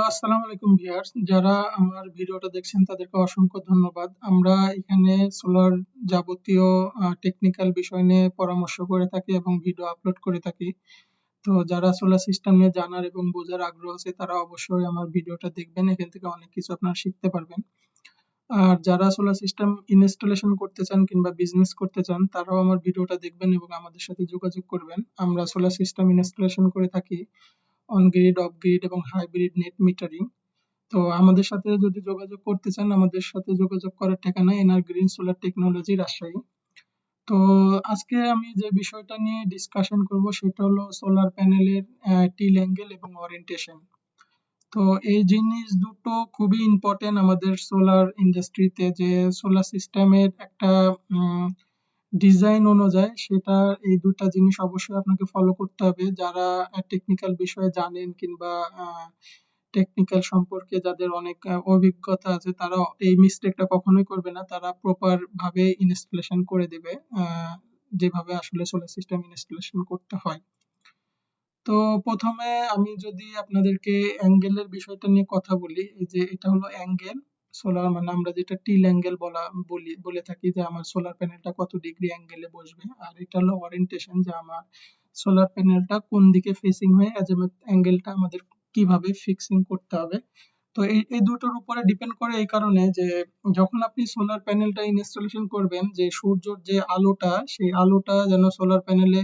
Hello, আসসালামু আলাইকুম viewers. যারা আমার ভিডিওটা দেখছেন, তাদেরকে অসংখ্য ধন্যবাদ। আমরা এখানে সোলার যাবতীয় টেকনিক্যাল বিষয় নিয়ে পরামর্শ করে থাকি এবং ভিডিও আপলোড করে থাকি। তো যারা সোলার সিস্টেম নিয়ে জানার এবং বোঝার আগ্রহ আছে, তারা অবশ্যই আমার ভিডিওটা দেখবেন। এখান থেকে অনেক কিছু আপনারা শিখতে পারবেন। আর যারা সোলার সিস্টেম ইনস্টলেশন করতে চান কিংবা বিজনেস করতে চান, তারাও আমার ভিডিওটা দেখবেন এবং আমাদের সাথে যোগাযোগ করবেন। আমরা সোলার সিস্টেম ইনস্টলেশন করে থাকি। অন গ্রিড অফ গ্রিড এবং হাইব্রিড নেট মিটারিং তো আমাদের সাথে যদি যোগাযোগ করতে চান, আমাদের সাথে যোগাযোগ করার ঠিকানা NR green solar technology Rajshahi. তো আজকে আমি যে বিষয়টা নিয়ে ডিসকাশন করব সেটা হলো সোলার প্যানেলের টিল অ্যাঙ্গেল এবং ওরিয়েন্টেশন তো এই জিনিস দুটো খুবই ইম্পর্টেন্ট আমাদের সোলার ইন্ডাস্ট্রিতে যে সোলার সিস্টেমের একটা ডিজাইন অনুযায়ী সেটা এই দুটা জিনিস অবশ্যই আপনাকে ফলো করতে হবে। যারা টেকনিক্যাল বিষয়ে জানেন কিংবা টেকনিক্যাল সম্পর্কে যাদের অনেক অভিজ্ঞতা আছে, তারা এই মিস্টেকটা কখনোই করবে না। তারা প্রপার ভাবে ইনস্টলেশন করে দেবে যেভাবে আসলে সোলার সিস্টেম ইনস্টলেশন করতে হয়। তো প্রথমে আমি যদি আপনাদেরকে অ্যাঙ্গেলের বিষয়টা নিয়ে কথা বলি যে এটা হলো অ্যাঙ্গেল সোলার মানে আমরা যেটা টিল অ্যাঙ্গেল বলা, বলি, বলে থাকি যে আমার সোলার প্যানেলটা কত ডিগ্রি অ্যাঙ্গেলে বসবে। আর এটা হলো ওরিয়েন্টেশন যে আমার সোলার প্যানেলটা কোন দিকে ফেসিং হয়ে অ্যাঙ্গেলটা আমাদের কীভাবে ফিক্সিং করতে হবে। তো এই এই দুটোর উপরে ডিপেন্ড করে এই কারণে যে যখন আপনি সোলার প্যানেলটা ইনস্টলেশন করবেন, যে সূর্যর যে আলোটা, সেই আলোটা যেন সোলার প্যানেলে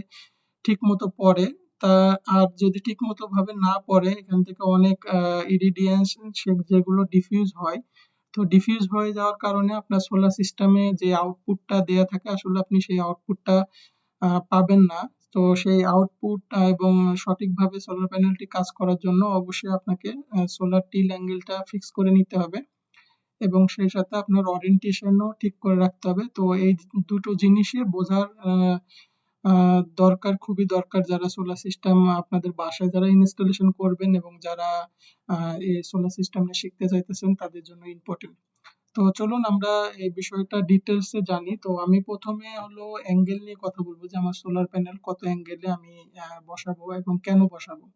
ঠিক মতো পড়ে, তা আর যদি ঠিক মতো ভাবে না পড়ে, এখান থেকে অনেক ইরিডিয়েন্স যেগুলো ডিফিউজ হয় তো ডিফিউজ হয়ে যাওয়ার কারণে আপনার সোলার সিস্টেমে যে আউটপুটটা দেয়া থাকে, আসলে আপনি সেই আউটপুটটা পাবেন না। তো সেই আউটপুট এবং সঠিকভাবে সোলার প্যানেলটি কাজ করার জন্য অবশ্যই আপনাকে সোলার টিল অ্যাঙ্গেলটা ফিক্স করে নিতে হবে। এবং সেই সাথে আপনার অরিয়েন্টেশনও ঠিক করে রাখতে হবে। তো এই দুটো জিনিসই বোঝার দরকার, খুবই দরকার যারা সোলার সিস্টেম আপনাদের বাসায় যারা ইনস্টলেশন করবেন এবং যারা এই সোলার সিস্টেম নিয়ে শিখতে চাইতেছেন, তাদের জন্য ইম্পর্টেন্ট তো চলুন আমরা এই বিষয়টা ডিটেলসে জানি। তো আমি প্রথমে হলো অ্যাঙ্গেল নিয়ে কথা বলব যে আমার সোলার প্যানেল কত অ্যাঙ্গেলে আমি বসাবো এবং কেন বসাবো।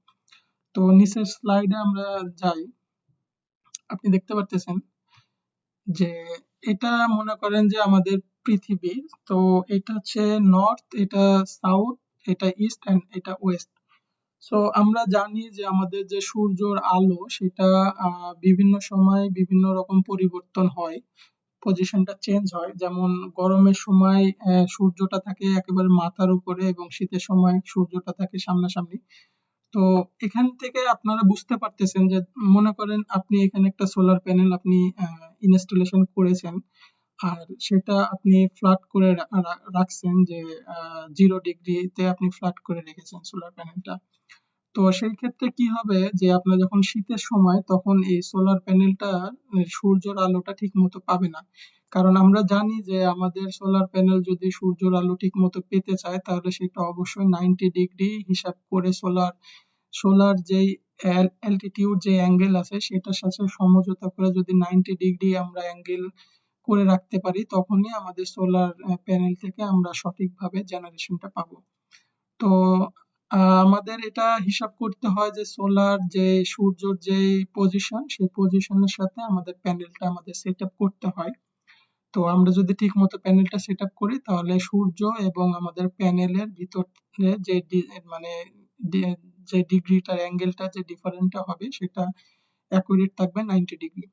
তো নিচের স্লাইডে আমরা যাই। আপনি দেখতে পারতেছেন যে এটা মনে করেন যে আমাদের পৃথিবী। তো এটা হচ্ছে নর্থ এটা সাউথ এটা ইস্ট অ্যান্ড এটা ওয়েস্ট সো আমরা জানি যে আমাদের যে সূর্যর আলো, সেটা বিভিন্ন সময় বিভিন্ন রকম পরিবর্তন হয়। পজিশনটা চেঞ্জ হয়। যেমন গরমের সময় সূর্যটা থাকে একেবারে মাথার উপরে এবং শীতের সময় সূর্যটা থাকে সামনাসামনি। তো এখান থেকে আপনারা বুঝতে পারতেছেন যে, মনে করেন আপনি এখানে একটা সোলার প্যানেল আপনি ইনস্টলেশন করেছেন। আর সেটা আপনি ফ্ল্যাট করে রাখছেন যে জিরো ডিগ্রিতে আপনি ফ্ল্যাট করে রেখেছেন সোলার প্যানেলটা তো সেই ক্ষেত্রে কি হবে যে, আপনার যখন শীতের সময়, তখন এই সোলার প্যানেলটা সূর্যের আলোটা ঠিক মতো পাবে না। কারণ আমরা জানি যে, আমাদের সোলার প্যানেল যদি সূর্যের আলো ঠিক মতো পেতে চায়, তাহলে সেটা অবশ্যই নাইনটি ডিগ্রি হিসাব করে সোলার সোলার যেই অ্যালটিটিউড যে অ্যাঙ্গেল আছে, সেটার সাথে সমঝোতা করে যদি নাইনটি ডিগ্রি আমরা অ্যাঙ্গেল করে রাখতে পারি, তখনই আমাদের সোলার প্যানেল থেকে আমরা সঠিকভাবে জেনারেশনটা পাবো। তো আমাদের এটা হিসাব করতে হয় যে সোলার যে সূর্যর যে পজিশন সেই পজিশনের সাথে আমাদের প্যানেলটা আমাদের সেট করতে হয়। তো আমরা যদি ঠিক মতো প্যানেলটা সেট করি, তাহলে সূর্য এবং আমাদের প্যানেলের ভিতরে যে মানে যে ডিগ্রিটার অ্যাঙ্গেলটা যে ডিফারেন্টটা হবে, সেটা অ্যাকুরেট থাকবে নাইনটি ডিগ্রি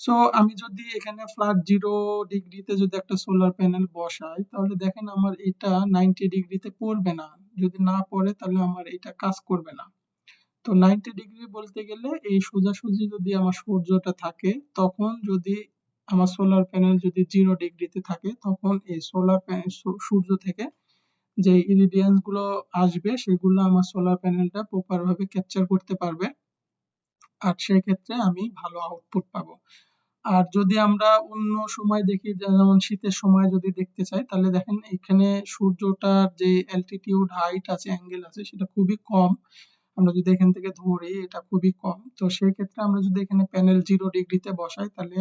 সো আমি যদি এখানে ফ্ল্যাট জিরো ডিগ্রিতে যদি একটা সোলার প্যানেল বসাই, তাহলে দেখেন আমার এটা নাইনটি ডিগ্রিতে পড়বে না। যদি না পড়ে, তাহলে আমার এটা কাজ করবে না। তো নাইনটি ডিগ্রি বলতে গেলে এই সোজাসুজি যদি আমার সূর্যটা থাকে, তখন যদি আমার সোলার প্যানেল যদি জিরো ডিগ্রিতে থাকে, তখন এই সোলার সূর্য থেকে যে ইরিডিয়ান্সগুলো আসবে, সেগুলো আমার সোলার প্যানেলটা প্রপার ভাবে ক্যাপচার করতে পারবে। আর সেই ক্ষেত্রে আমি ভালো আউটপুট পাবো। আর যদি আমরা অন্য সময় দেখি, যেমন শীতের সময় যদি দেখতে চাই, তাহলে দেখেন এখানে সূর্যটার যে অ্যালটিটিউড হাইট আছে অ্যাঙ্গেল আছে, সেটা খুবই কম। আমরা যদি এখান থেকে ধরি, এটা খুবই কম। তো সেই ক্ষেত্রে আমরা যদি এখানে প্যানেল জিরো ডিগ্রিতে বসাই, তাহলে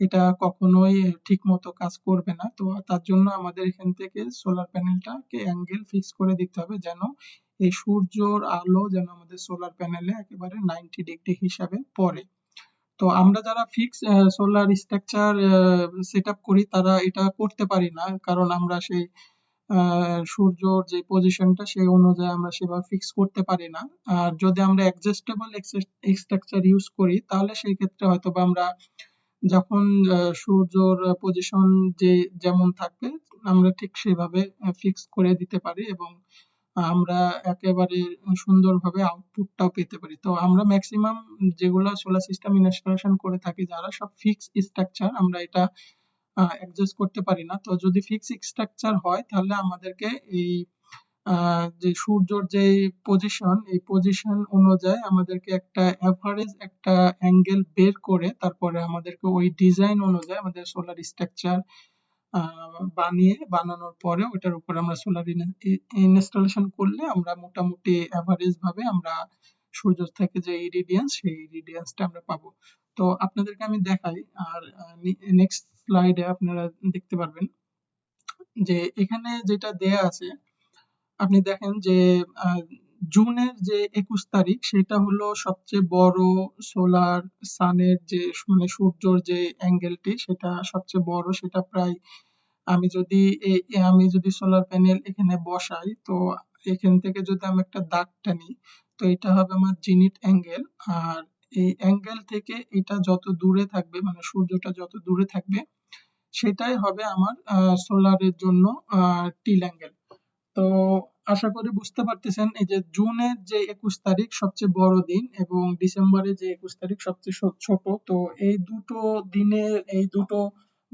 এটা কখনোই ঠিক মতো কাজ করবে না। তো তার জন্য আমাদের এখান থেকে সোলার প্যানেলটাকে অ্যাঙ্গেল ফিক্স করে দিতে হবে যেন এই সূর্যর আলো যেন আমাদের সোলার প্যানেলে একেবারে নাইনটি ডিগ্রি হিসাবে পড়ে। তো আমরা যারা ফিক্স সোলার স্ট্রাকচার সেট করি, তারা এটা করতে পারি না। কারণ আমরা সেই সূর্যর যে পজিশনটা সেই অনুযায়ী আমরা সেভাবে ফিক্স করতে পারি না। আর যদি আমরা অ্যাডজাস্টেবল স্ট্রাকচার ইউজ করি, তাহলে সেই ক্ষেত্রে হয়তো বা আমরা যখন সূর্যর পজিশন যে, যেমন থাকবে, আমরা ঠিক সেভাবে ফিক্স করে দিতে পারি এবং আমরা একেবারে সুন্দরভাবে আউটপুটটাও পেতে পারি। তো আমরা ম্যাক্সিমাম যেগুলো সোলার সিস্টেম ইনস্টলেশন করে থাকি, যারা সব ফিক্স স্ট্রাকচার আমরা এটা অ্যাডজাস্ট করতে পারি না। তো যদি ফিক্স স্ট্রাকচার হয়, তাহলে আমাদেরকে এই যে সূর্যর যে পজিশন এই পজিশন অনুযায়ী আমাদেরকে একটা অ্যাভারেজ একটা অ্যাঙ্গেল বের করে, তারপরে আমাদেরকে ওই ডিজাইন অনুযায়ী আমাদের সোলার স্ট্রাকচার বানিয়ে বানানোর পরে ওটার উপর আমরা সোলার ইনস্টলেশন করলে আমরা মোটামুটি অ্যাভারেজ ভাবে আমরা সূর্য থেকে যে ইরিডিয়ান্স সেই ইরিডিয়ান্সটা আমরা পাবো। তো আপনাদেরকে আমি দেখাই, আর নেক্সট স্লাইডে আপনারা দেখতে পারবেন যে এখানে যেটা দেয়া আছে, আপনি দেখেন যে জুনের যে একুশ তারিখ সেটা হলো সবচেয়ে বড় সোলার সানের যে মানে সূর্যর যে অ্যাঙ্গেলটি সেটা সবচেয়ে বড়, সেটা প্রায় আমি যদি আমি যদি সোলার প্যানেল এখানে বসাই, তো এখান থেকে যদি আমি একটা দাগ টানি, তো এটা হবে আমার জিনিট অ্যাঙ্গেল আর এই অ্যাঙ্গেল থেকে এটা যত দূরে থাকবে মানে সূর্যটা যত দূরে থাকবে, সেটাই হবে আমার সোলারের জন্য টিল অ্যাঙ্গেল তো আশা করি বুঝতে পারতেছেন, এই যে জুনের যে একুশ তারিখ সবচেয়ে বড় দিন এবং ডিসেম্বরের যে একুশ তারিখ সবচেয়ে ছোট, তো এই দুটো দিনের, এই দুটো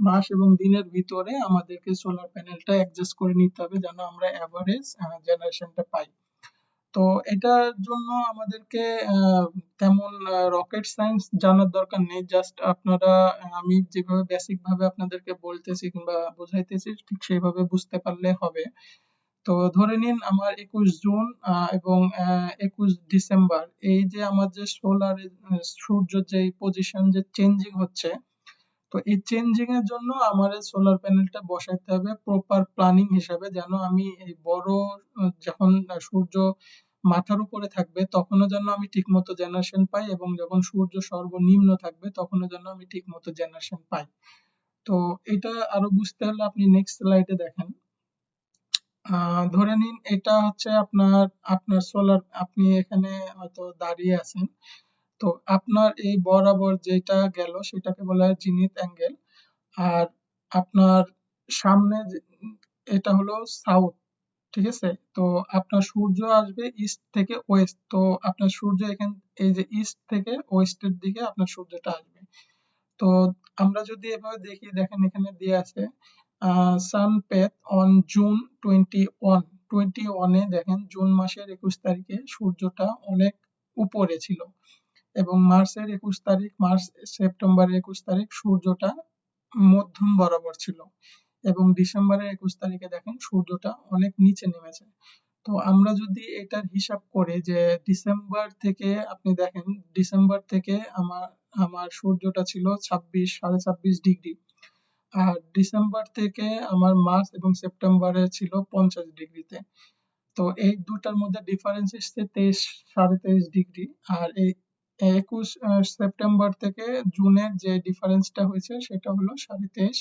মাস এবং দিনের ভিতরে আমাদেরকে সোলার প্যানেলটা অ্যাডজাস্ট করে নিতে হবে যেন আমরা অ্যাভারেজ জেনারেশনটা পাই। তো এটার জন্য আমাদেরকে তেমন রকেট সায়েন্স জানার দরকার নেই। জাস্ট আপনারা আমি যেভাবে বেসিক ভাবে আপনাদেরকে বলতেছি কিংবা বোঝাইতেছি, ঠিক সেইভাবে বুঝতে পারলে হবে। তো ধরে নিন আমার একুশ জুন এবং একুশ ডিসেম্বর। এই যে আমার যে সোলার সূর্য যে পজিশন যে চেঞ্জিং হচ্ছে তো এই চেঞ্জিং এর জন্য আমার সোলার প্যানেলটা বসাইতে হবে প্রপার প্ল্যানিং হিসাবে, যেন আমি এই বড়, যখন সূর্য মাথার উপরে থাকবে, তখনও যেন আমি ঠিকমতো জেনারেশন পাই এবং যখন সূর্য সর্বনিম্ন থাকবে, তখনও যেন আমি ঠিকমতো জেনারেশন পাই। তো এটা আরও বুঝতে হলে আপনি নেক্সট স্লাইডে দেখেন। ধরে নিন এটা হচ্ছে আপনার আপনার সোলার আপনি এখানে হয়তো দাঁড়িয়ে আছেন। তো আপনার এই বরাবর যেটা গেল সেটাকে বলা হয় জিনিত অ্যাঙ্গেল। আর আপনার সামনে এটা হলো সাউথ, ঠিক আছে? তো আপনার সূর্য আসবে ইস্ট থেকে ওয়েস্ট। তো আপনার সূর্য এখান, এই যে ইস্ট থেকে ওয়েস্টের দিকে আপনার সূর্যটা আসবে। তো আমরা যদি এভাবে দেখি, দেখেন এখানে দিয়ে আছে sun path on June twenty one. Twenty ওয়ানে দেখেন জুন মাসের একুশ তারিখে সূর্যটা অনেক উপরে ছিল। এবং মার্চের একুশ তারিখ, মার্চ, সেপ্টেম্বরের একুশ তারিখ সূর্যটা মধ্যম বরাবর ছিল এবং ডিসেম্বরের একুশ তারিখে দেখেন সূর্যটা অনেক নিচে নেমেছে। তো আমরা যদি এটার হিসাব করি যে ডিসেম্বর থেকে আপনি দেখেন, ডিসেম্বর থেকে আমার আমার সূর্যটা ছিল ছাব্বিশ, সাড়ে ছাব্বিশ ডিগ্রি। আর ডিসেম্বর থেকে আমার মার্চ এবং সেপ্টেম্বরে ছিল পঞ্চাশ ডিগ্রিতে। তো এই দুটার মধ্যে ডিফারেন্স এসছে তেইশ, সাড়ে তেইশ ডিগ্রি। আর এই একুশ সেপ্টেম্বর থেকে জুনের যে ডিফারেন্সটা হয়েছে সেটা হলো সাড়ে তেইশ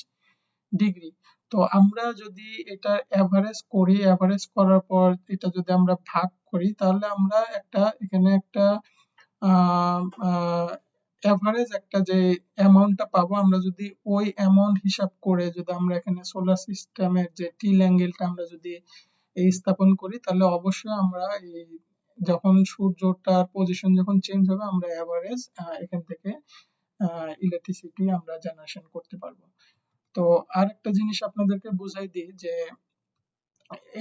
ডিগ্রি তো আমরা যদি এটা অ্যাভারেজ করি অ্যাভারেজ করার পর এটা যদি আমরা ভাগ করি, তাহলে আমরা একটা, এখানে একটা অ্যাভারেজ একটা যে অ্যামাউন্টটা পাবো, আমরা যদি ওই অ্যামাউন্ট হিসাব করে যদি আমরা এখানে সোলার সিস্টেমের যে টিল অ্যাঙ্গেলটা আমরা যদি এই স্থাপন করি, তাহলে অবশ্যই আমরা এই যখন সূর্যটার পজিশন যখন চেঞ্জ হবে, আমরা অ্যাভারেজ এখান থেকে ইলেকট্রিসিটি আমরা জেনারেশন করতে পারব। তো আরেকটা জিনিস আপনাদেরকে বুঝাই দিই যে,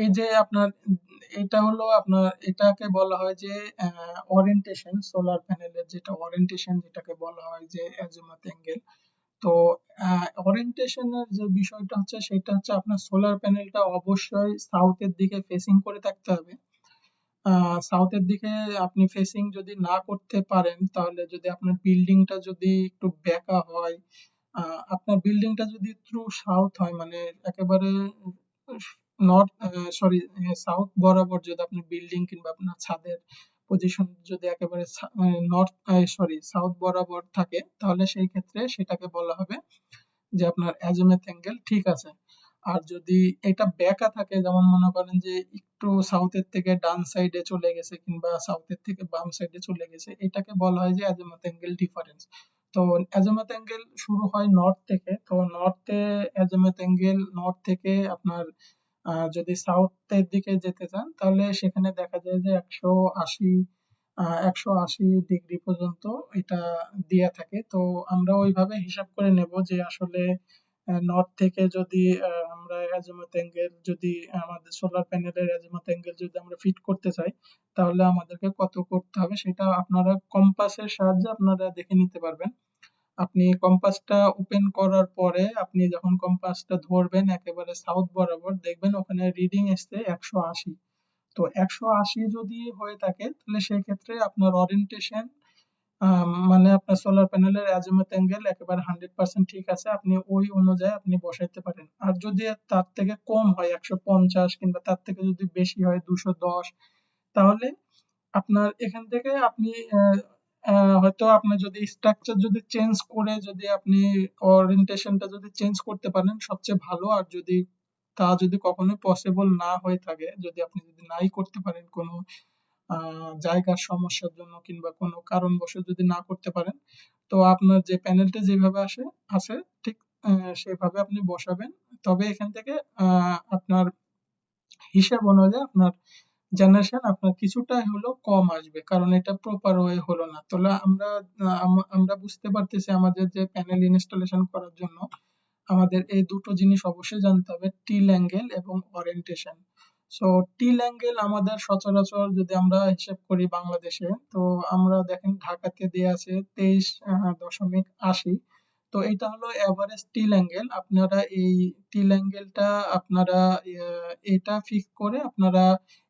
এই যে আপনার, এটা হলো আপনার, এটাকে বলা হয় যে ওরিয়েন্টেশন সোলার প্যানেলের যেটা ওরিয়েন্টেশন যেটাকে বলা হয় যে অ্যাজিমুথ অ্যাঙ্গেল তো ওরিয়েন্টেশনের যে বিষয়টা হচ্ছে, সেটা হচ্ছে আপনার সোলার প্যানেলটা অবশ্যই সাউথের দিকে ফেসিং করে থাকতে হবে। সাউথের দিকে আপনি ফেসিং যদি না করতে পারেন, তাহলে যদি আপনার বিল্ডিংটা যদি একটু বেঁকা হয় আপনার বিল্ডিংটা যদি থ্রু সাউথ হয় মানে একেবারে নর্থ সরি সাউথ বরাবর যদি আপনি বিল্ডিং কিংবা আপনার ছাদের পজিশন যদি একেবারে নর্থ সরি সাউথ বরাবর থাকে, তাহলে সেই ক্ষেত্রে সেটাকে বলা হবে যে আপনার অ্যাজোমেথ অ্যাঙ্গেল ঠিক আছে। আর যদি এটা বেঁকা থাকে, যেমন মনে করেন যে একটু সাউথের থেকে ডান সাইডে চলে গেছে কিংবা সাউথের থেকে বাম সাইডে চলে গেছে, এটাকে বলা হয় যে অ্যাজোমেথ অ্যাঙ্গেল ডিফারেন্স তো অ্যাজোমেথ অ্যাঙ্গেল শুরু হয় নর্থ থেকে, তো নর্থে অ্যাজোমেথ অ্যাঙ্গেল নর্থ থেকে আপনার যদি সাউথের দিকে যেতে চান, তাহলে সেখানে দেখা যায় যে একশো আশি একশো আশি ডিগ্রি পর্যন্ত এটা দেয়া থাকে। তো আমরা ওইভাবে হিসাব করে নেব যে আসলে নর্থ থেকে যদি আমরা অ্যাজিমুথ অ্যাঙ্গেল যদি, আমাদের সোলার প্যানেলের অ্যাজিমুথ অ্যাঙ্গেল যদি আমরা ফিট করতে চাই, তাহলে আমাদেরকে কত করতে হবে সেটা আপনারা কম্পাসের সাহায্যে আপনারা দেখে নিতে পারবেন। আপনি কম্পাসটা ওপেন করার পরে আপনি যখন কম্পাসটা ধরবেন একেবারে সাউথ বরাবর, দেখবেন ওখানে রিডিং এসছে একশো আশি। তো একশো আশি যদি হয়ে থাকে, তাহলে সেক্ষেত্রে আপনার অরিয়েন্টেশন মানে আপনার সোলার প্যানেলের অ্যাজিমুথ অ্যাঙ্গেল একেবারে হান্ড্রেড পার্সেন্ট ঠিক আছে, আপনি ওই অনুযায়ী আপনি বসাইতে পারেন। আর যদি তার থেকে কম হয়, একশো পঞ্চাশ কিংবা তার থেকে যদি বেশি হয়, দুশো দশ, তাহলে আপনার এখান থেকে আপনি হয়তো আপনি যদি স্ট্রাকচার যদি চেঞ্জ করে যদি আপনি ওরিয়েন্টেশনটা যদি চেঞ্জ করতে পারেন, সবচেয়ে ভালো। আর যদি তা যদি কখনোই পসিবল না হয়ে থাকে, যদি আপনি যদি নাই করতে পারেন কোনো জায়গার সমস্যার জন্য কিংবা কোনো কারণবশত যদি না করতে পারেন, তো আপনার যে প্যানেলটা যেভাবে আসে, আছে, ঠিক সেভাবে আপনি বসাবেন। তবে এখান থেকে আপনার হিসাব অনুযায়ী আপনার জেনারেশন আপনার কিছুটা হলেও কম আসবে, কারণ এটা প্রপার ওয়ে হলো না। তাহলে আমরা আমরা বুঝতে পারতেছি আমাদের যে প্যানেল ইনস্টলেশন করার জন্য আমাদের এই দুটো জিনিস অবশ্যই জানতে হবে টিল অ্যাঙ্গেল এবং ওরিয়েন্টেশন সো টিল অ্যাঙ্গেল আমাদের সচরাচর যদি আমরা হিসেব করি বাংলাদেশে, তো আমরা দেখেন ঢাকাতে দেয়া আছে তেইশ দশমিক আশি। তো এটা হলো এভারেজ টিল অ্যাঙ্গেল আপনারা এই টিল অ্যাঙ্গেলটা আপনারা এটা ফিক্স করে আপনারা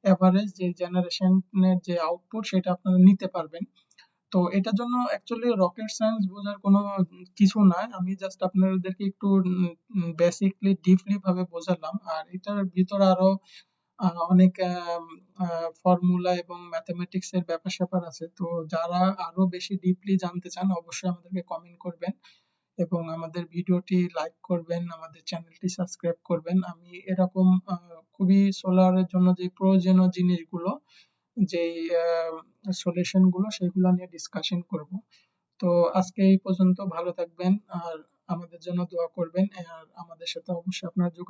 এভারেজ যে জেনারেশনের যে আউটপুট সেটা আপনারা নিতে পারবেন। তো এটার জন্য অ্যাকচুয়ালি রকেট সায়েন্স বোঝার কোনো কিছু না আমি জাস্ট আপনাদেরকে একটু বেসিকলি ডিপলি ভাবে বোঝালাম। আর এটার ভিতরে আরও অনেক ফর্মুলা এবং ম্যাথমেটিক্স এর ব্যাপার স্যাপার আছে। তো যারা আরও বেশি ডিপলি জানতে চান, অবশ্যই আমাদেরকে কমেন্ট করবেন এবং আমাদের ভিডিওটি লাইক করবেন, আমাদের চ্যানেলটি সাবস্ক্রাইব করবেন। আমি এরকম খুবই সোলারের জন্য যে প্রয়োজনীয় জিনিসগুলো, যেই সলিউশনগুলো, সেগুলো নিয়ে ডিসকাশন করব। তো আজকে এই পর্যন্ত ভালো থাকবেন আর আমাদের জন্য দোয়া করবেন। আর আমাদের সাথে অবশ্যই আপনারা যোগাযোগ